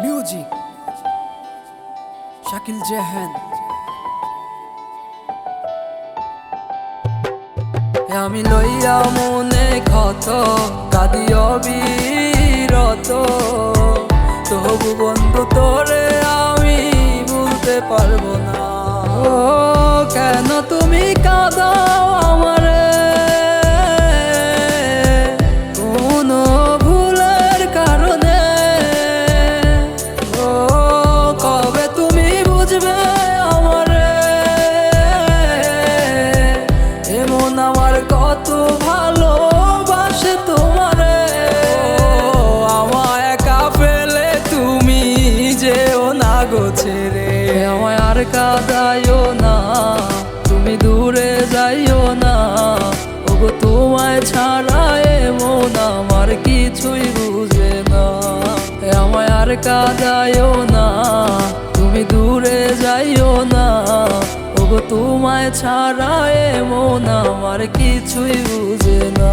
Music Shakil Jehan আমি লইয়া মনে ক্ষত কাঁদিও বিরত। তবু বন্ধু, তোরে আমি বলতে পারব না। কেন তুমি কাঁদাও বুঝবে আমারে। এমন আমার কত ভালোবাসে তোমারে। আমায় একা ফেলে তুমি যেও না গো ছেড়ে। আমায় আর কাদাইও না, তুমি দূরে যাইও না। ওগো, তোমায় ছাড়া এমন আমার কিছুই বুঝে না। আমায় আর কাদাইও না। দূরে যাইও না। ওগো তোমায় ছাড়া এমন আমার কিছুই বুঝে না।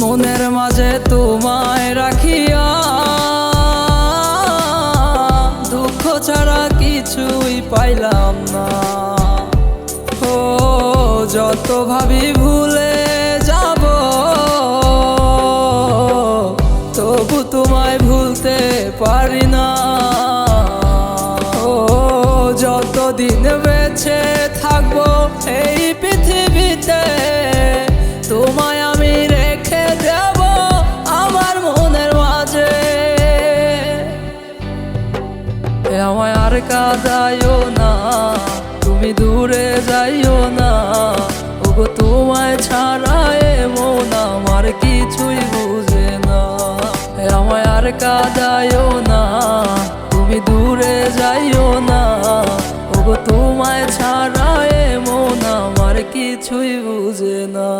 মনের মাঝে তোমায় রাখিয়া, দুঃখ ছাড়া কিছুই পাইলাম না। ও, যত ভাবি ভুলে যাব, তবু তোমায় ভুলতে পারি না। আমায় আর কাদাইও না, তুমি দূরে যাইও না। ওগো, তোমায় ছাড়া এমন আমার কিছুই বুঝে না। আমায় আর কাদাইও না, তুমি দূরে যাইও না। ওগো, তোমায় ছাড়া এমন আমার কিছুই বুঝে না।